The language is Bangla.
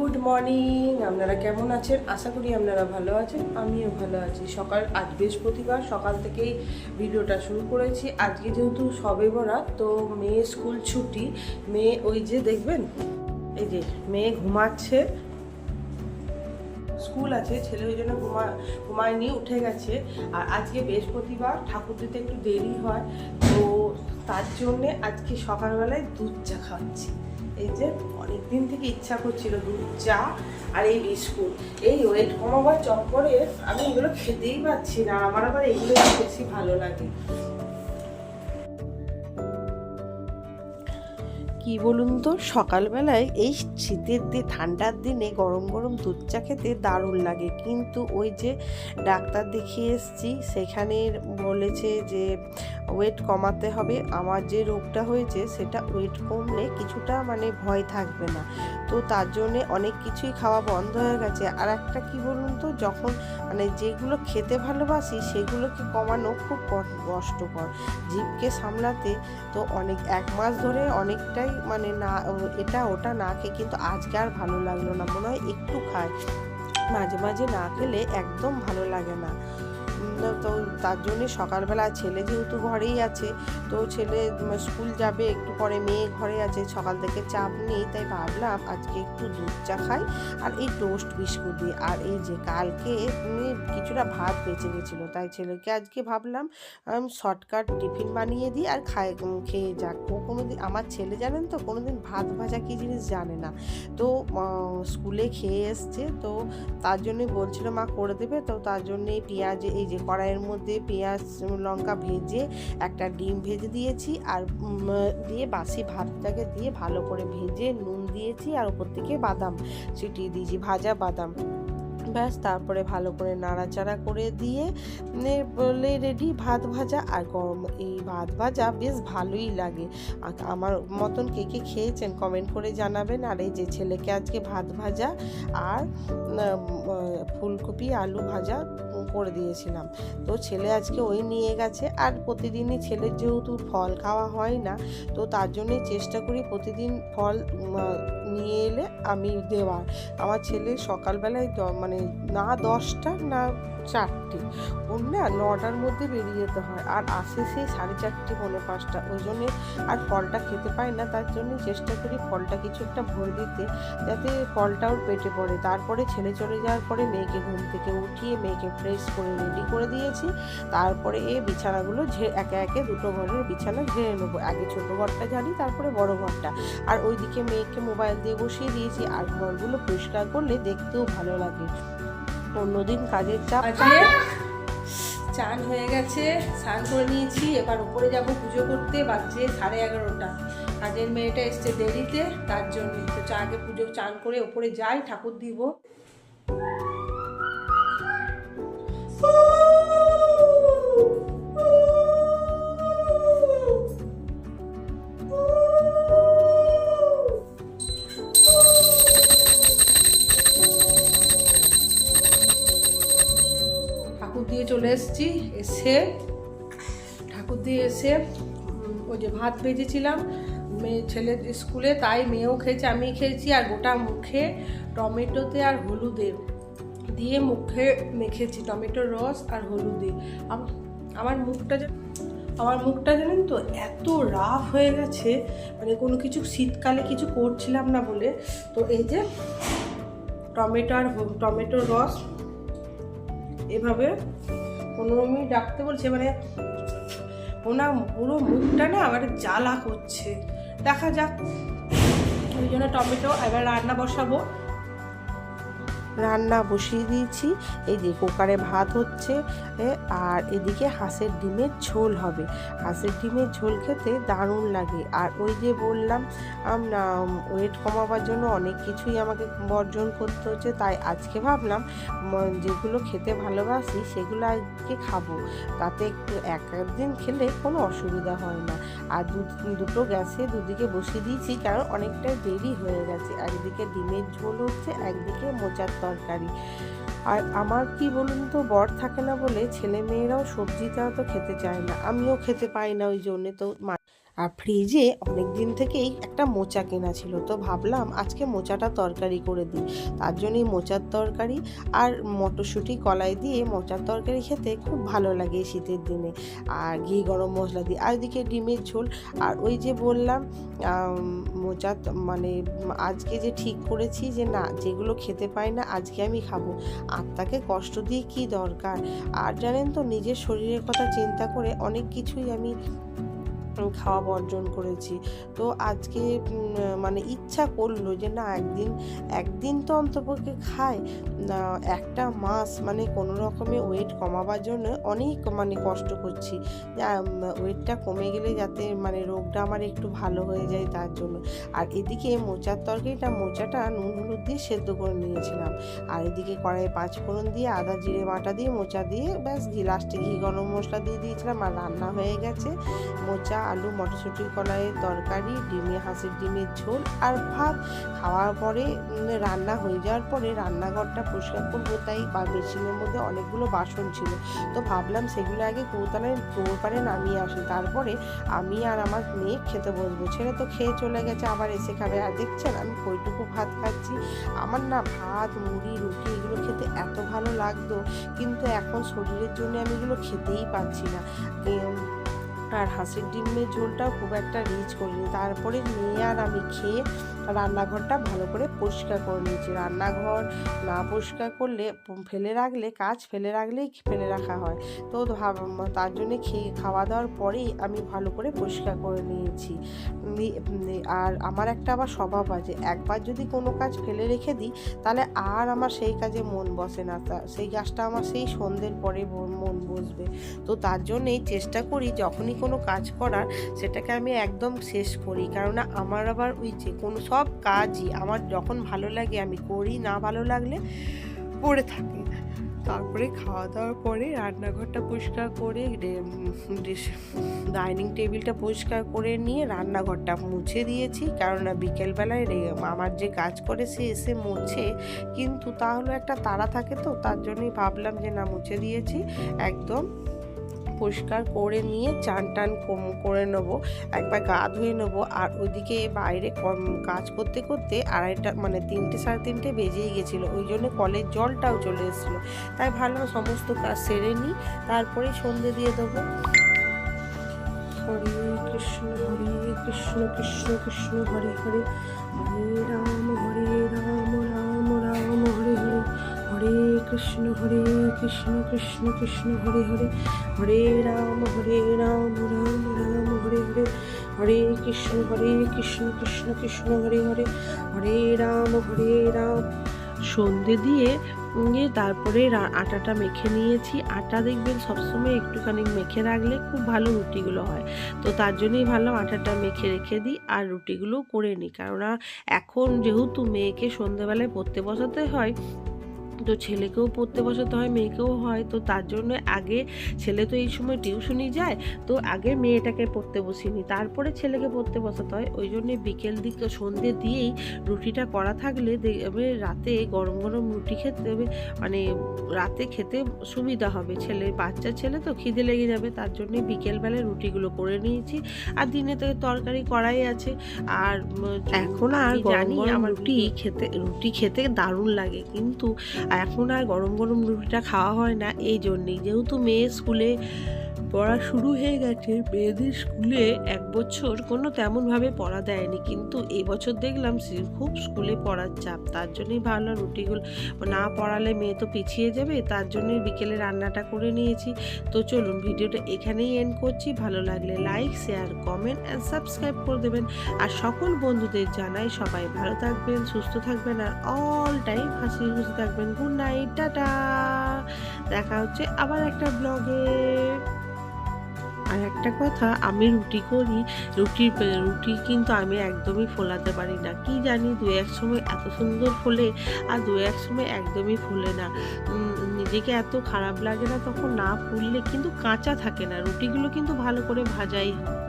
গুড মর্নিং, আপনারা কেমন আছেন? আশা করি আপনারা ভালো আছেন, আমিও ভালো আছি। সকাল, আজ বৃহস্পতিবার, সকাল থেকেই ভিডিওটা শুরু করেছি। আজকে যেহেতু সবে বরাত, তো মেয়ে স্কুল ছুটি। মেয়ে ওই যে দেখবেন, এই যে মেয়ে ঘুমাচ্ছে। স্কুল আছে, ছেলে ওই জন্য ঘুমা, ঘুমায়নি, উঠে গেছে। আর আজকে বৃহস্পতিবার, ঠাকুর দিতে একটু দেরি হয়, তো তার জন্যে আজকে সকালবেলায় দুধ চা খাচ্ছি। এই যে অনেক দিন থেকে ইচ্ছা করছিল দুধ, চা আর এই বিস্কুট। এই ওয়েট কমাবার চক্করে আমি এগুলো খেতেই পাচ্ছি না। আমার আবার এগুলো বেশি ভালো লাগে। কি বলুন তো? সকালবেলায় এই শীতের দিয়ে ঠান্ডার দিনে গরম গরম দুধ চা খেতে দারুণ লাগে। কিন্তু ওই যে ডাক্তার দেখিয়ে এসেছি, সেখানে বলেছে যে ওয়েট কমাতে হবে। আমার যে রোগটা হয়েছে, সেটা ওয়েট কমলে কিছুটা মানে ভয় থাকবে না। তো তার জন্যে অনেক কিছুই খাওয়া বন্ধ হয়ে গেছে। আর একটা কি বলুন তো, যখন মানে যেগুলো খেতে ভালোবাসি, সেগুলোকে কমানো খুব কষ্টকর। জীবকে সামলাতে তো অনেক, এক মাস ধরে অনেকটাই মানে না এটা ওটা না খেয়ে কিন্তু আজকে আর ভালো লাগল না। মনে হয় একটু খায়। মাঝে মাঝে না খেলে একদম ভালো লাগে না। তো তার জন্যে সকালবেলা ছেলে যেহেতু ঘরেই আছে, তো ছেলে স্কুল যাবে, একটু পরে মেয়ে ঘরে আছে, সকাল থেকে চাপ নেই, তাই ভাবলাম আজকে একটু দুধ চা খাই আর এই টোস্ট বিস্কুট দিয়ে। আর এই যে কালকে কিছুটা ভাত বেঁচে গেছিল, তাই ছেলেকে আজকে ভাবলাম শর্টকাট টিফিন বানিয়ে দিই আর খায় খেয়ে যাক। ও কোনো দিন আমার ছেলে জানেন তো কোনো দিন ভাত ভাজা কী জিনিস জানে না। তো স্কুলে খেয়ে এসছে, তো তার জন্যই বলছিল মা করে দেবে, তো তার জন্যে পেঁয়াজ, এই যে কড়াইয়ের মধ্যে পেঁয়াজ, লঙ্কা ভেজে একটা ডিম ভেজে দিয়েছি আর দিয়ে বাসি ভাতটাকে দিয়ে ভালো করে ভেজে নুন দিয়েছি আর ওপর থেকে বাদাম ছিটিয়ে দিয়েছি, ভাজা বাদাম। ব্যাস, তারপরে ভালো করে নাড়াচাড়া করে দিয়ে বলে রেডি ভাত ভাজা আর গরম, এই ভাত ভাজা বেশ ভালোই লাগে। আমার মতন কে কে খেয়েছেন কমেন্ট করে জানাবেন। আর এই যে ছেলেকে আজকে ভাত ভাজা আর ফুলকপি, আলু ভাজা করে দিয়েছিলাম। তো ছেলে আজকে ওই নিয়ে গেছে। আর প্রতিদিনই ছেলের যেহেতু ফল খাওয়া হয় না, তো তার জন্যই চেষ্টা করি প্রতিদিন ফল নিয়ে এলে আমি দেওয়ার। আমার ছেলে সকালবেলায় মানে না দশটা না চারটে। ওর না নটার মধ্যে বেরিয়ে যেতে হয়। আর আসে সেই সাড়ে চারটে, পৌনে পাঁচটা। ওই জন্যে আর ফলটা খেতে পায় না। তার জন্য চেষ্টা করি ফলটা কিছু একটা ভরে দিতে, যাতে ফলটা ওর পেটে পড়ে। তারপরে ছেলে চলে যাওয়ার পরে মেয়েকে ঘুম থেকে উঠিয়ে মেয়েকে ফ্রেশ করে রেডি করে দিয়েছি। তারপরে এ বিছানাগুলো ঝে, একে একে দুটো ঘরের বিছানা ঝেড়ে নেব। আগে ছোটো ঘরটা ঝাড়ি, তারপরে বড় ঘরটা। আর ওইদিকে মেয়েকে মোবাইল দিয়ে বসিয়ে দিয়েছি। আর ঘরগুলো পরিষ্কার করলে দেখতেও ভালো লাগে। অন্যদিন কাজের চাপ। চান হয়ে গেছে, স্নান করে নিয়েছি, এবার উপরে যাব পুজো করতে, বাজছে সাড়ে এগারোটা। কাজের মেয়েটা এসছে দেরিতে, তার জন্য। তো চা আগে পুজো, চান করে ওপরে যাই, ঠাকুর দিব। ঠাকুর দিয়ে এসে ওই যে ভাত ভেজেছিলাম মেয়ে ছেলে স্কুলে, তাই মেয়েও খেয়েছে আমি খেয়েছি, আর গোটা মুখে টমেটোতে আর হলুদে। দিয়ে মুখে মেখেছি টমেটোর রস আর হলুদে। আমার মুখটা আমার মুখটা জানেন তো, এত রাফ হয়ে গেছে মানে কোনো কিছু শীতকালে কিছু করছিলাম না বলে। তো এই যে টমেটো আর টমেটোর রস, এভাবে পনেরো মিনিট রাখতে বলছে মানে ওনার পুরো মুখটা না আমার জ্বালা করছে। দেখা যাক। ওই জন্য টমেটো এবার রান্না বসাবো। রান্না বসিয়ে দিয়েছি। এই যে কুকারে ভাত হচ্ছে আর এদিকে হাঁসের ডিমের ঝোল হবে। হাঁসের ডিমের ঝোল খেতে দারুণ লাগে। আর ওই যে বললাম ওয়েট কমাবার জন্য অনেক কিছুই আমাকে বর্জন করতে হচ্ছে। তাই আজকে ভাবলাম যেগুলো খেতে ভালোবাসি সেগুলো আজকে খাব। তাতে একটু এক একদিন খেলে কোনো অসুবিধা হয় না। আর দুটো গ্যাসে দুদিকে বসিয়ে দিয়েছি, কারণ অনেকটাই দেরি হয়ে গেছে। একদিকে ডিমের ঝোল হচ্ছে, একদিকে মোচার তরকারি আর আমার কি বলুন তো, বর থাকে না বলে ছেলে মেয়েরাও সবজিটা তো খেতে চায় না। আমিও খেতে পাই না ওই জন্যে তো আর ফ্রিজে অনেক দিন থেকেই একটা মোচা কেনা ছিল। তো ভাবলাম আজকে মোচাটা তরকারি করে দিই। তার জন্যই মোচার তরকারি আর মটরশুঁটি কলাই দিয়ে মোচার তরকারি খেতে খুব ভালো লাগে শীতের দিনে। আর ঘি গরম মশলা দিয়ে। আর এদিকে ডিমের ঝোল। আর ওই যে বললাম মোচা মানে আজকে যে ঠিক করেছি যে না, যেগুলো খেতে পাই না আজকে আমি খাব। আত্মাকে কষ্ট দিয়ে কি দরকার? আর জানেন তো, নিজের শরীরের কথা চিন্তা করে অনেক কিছুই আমি খাওয়া বর্জন করেছি। তো আজকে মানে ইচ্ছা করল যে না, একদিন একদিন তো অন্তপক্ষে খাই। একটা মাস মানে কোনো রকমে ওয়েট কমাবার জন্য অনেক মানে কষ্ট করছি। ওয়েটটা কমে গেলে যাতে মানে রোগটা আমার একটু ভালো হয়ে যায় তার জন্য। আর এদিকে মোচার তরকারিটা, মোচাটা নুন, হলুদ দিয়ে সেদ্ধ করে নিয়েছিলাম। আর এদিকে কড়াইয়ে পাঁচ ফোড়ন দিয়ে আদা, জিরে বাটা দিয়ে মোচা দিয়ে ব্যাস ঘি লাস্টে ঘি, গরম মশলা দিয়ে দিয়েছিলাম আর রান্না হয়ে গেছে। মোচা আলু মটরশুঁটি কলাইয়ের তরকারি, ডিমে হাঁসের ডিমের ঝোল আর ভাত। খাওয়ার পরে রান্না হয়ে যাওয়ার পরে রান্নাঘরটা পরিষ্কার করব, তাই বা মেশিনের মধ্যে অনেকগুলো বাসন ছিল। তো ভাবলাম সেগুলো আগে কৌতলায় ডোর পারে নামিয়ে আসি। তারপরে আমি আর আমার মেয়ে খেতে বসবো। ছেলে তো খেয়ে চলে গেছে, আবার এসে খাবে। আর দেখছেন, আমি কইটুকু ভাত খাচ্ছি। আমার না ভাত, মুড়ি, রুটি এগুলো খেতে এত ভালো লাগতো, কিন্তু এখন শরীরের জন্য আমি এগুলো খেতেই পাচ্ছি না। আর হাঁসের ডিমের ঝোলটাও খুব একটা রিচ করিনি তারপরে মেয়ে আর আমি খেয়ে রান্নাঘরটা ভালো করে পরিষ্কার করে নিয়েছি। রান্নাঘর না পরিষ্কার করলে ফেলে রাখলে, কাজ ফেলে রাখলেই ফেলে রাখা হয়। তো তার জন্যে খেয়ে, খাওয়া দাওয়ার পরেই আমি ভালো করে পরিষ্কার করে নিয়েছি। আর আমার একটা আবার স্বভাব আছে একবার যদি কোনো কাজ ফেলে রেখে দিই, তাহলে আর আমার সেই কাজে মন বসে না। সেই কাজটা আমার সেই সন্ধ্যের পরে মন বসবে। তো তার জন্যেই চেষ্টা করি যখনই কোনো কাজ করার, সেটাকে আমি একদম শেষ করি। কেননা আমার আবার ওই যে কোনো সব কাজই আমার যখন ভালো লাগে, আমি করি, না ভালো লাগলে পড়ে থাকি। তারপরে খাওয়া দাওয়ার পরে রান্নাঘরটা পরিষ্কার করে ডাইনিং টেবিলটা পরিষ্কার করে নিয়ে রান্নাঘরটা মুছে দিয়েছি। কেননা বিকেলবেলায় রে- আমার যে কাজ করে সে এসে মুছে, কিন্তু তাহলে একটা তাড়া থাকে তো, তার জন্যই ভাবলাম যে না, মুছে দিয়েছি। একদম পরিষ্কার করে নিয়ে চান টান কম- করে নেব, একবার গা ধুয়ে নেব, আর ওইদিকে বাইরে কাজ করতে করতে আড়াইটা মানে তিনটে সাড়ে তিনটে বেজেই গেছিল, ওই জন্য কলের জলটাও চলে এসেছিল। তাই ভালো সমস্ত কাজ সেরে নিই তারপরে সন্ধে দিয়ে দেবো। হরে কৃষ্ণ হরে কৃষ্ণ কৃষ্ণ কৃষ্ণ, হরে হরে হরে রাম হরে রাম। হরে কৃষ্ণ হরে কৃষ্ণ কৃষ্ণ কৃষ্ণ, হরে হরে। হরে রাম হরে রাম রাম রাম, হরে হরে। হরে কৃষ্ণ হরে কৃষ্ণ কৃষ্ণ কৃষ্ণ, হরে হরে। হরে রাম হরে রাম। সন্ধে দিয়ে নিয়ে তারপরে আটাটা মেখে নিয়েছি। আটা দেখবেন সবসময় একটুখানি মেখে রাখলে খুব ভালো রুটিগুলো হয়। তো তার জন্যই ভালো আটাটা মেখে রেখে দিই আর রুটিগুলো করে নিই। কেননা এখন যেহেতু মেয়েকে সন্ধেবেলায় পড়তে বসাতে হয় তো ছেলেকেও পড়তে বসাতে হয় মেয়েকেও হয় তো তার জন্য আগে ছেলে তো এই সময় টিউশনি যায় তো আগে মেয়েটাকে পড়তে বসিনি তারপরে ছেলেকে পড়তে বসাতে হয় ওই জন্যে বিকেল দিক সন্ধে দিয়েই রুটিটা করা থাকলে দেখবে রাতে গরম গরম রুটি খেতে মানে রাতে খেতে সুবিধা হবে। ছেলে বাচ্চা ছেলে তো খিদে লেগে যাবে তার জন্য বিকেলবেলায় রুটিগুলো করে নিয়েছি। আর দিনে তো তরকারি করাই আছে আর এখন আর জানি আমার রুটি খেতে রুটি খেতে দারুণ লাগে কিন্তু এখন আর গরম গরম রুটিটা খাওয়া হয় না এই জন্যেই। যেহেতু মেয়ে স্কুলে পড়া শুরু হয়ে গেছে, মেয়েদের স্কুলে এক বছর কোনো তেমনভাবে পড়া দেয়নি। কিন্তু এবছর দেখলাম খুব স্কুলে পড়ার চাপ, তার জন্যই ভাবলাম রুটিগুলো, না পড়ালে মেয়ে তো পিছিয়ে যাবে, তার জন্যই বিকেলে রান্নাটা করে নিয়েছি। তো চলুন ভিডিওটা এখানেই এন্ড করছি, ভালো লাগলে like share comment and subscribe করে দেবেন। আর সকল বন্ধুদের জানাই সবাই ভালো থাকবেন, সুস্থ থাকবেন আর অল টাইম হাসি খুশি থাকবেন। গুড নাইট টাটা। দেখা হচ্ছে আবার একটা ব্লগে একটা কথা, আমি রুটি করি, রুটি রুটি কিন্তু আমি একদমই ফোলাতে পারি না। কি জানি দু এক সময় এত সুন্দর ফোলে আর দু এক সময় একদমই ফোলে না। নিজেকে এত খারাপ লাগে না তখন না ফুললে কিন্তু কাঁচা থাকে না। রুটিগুলো কিন্তু ভালো করে ভাজাই হয়।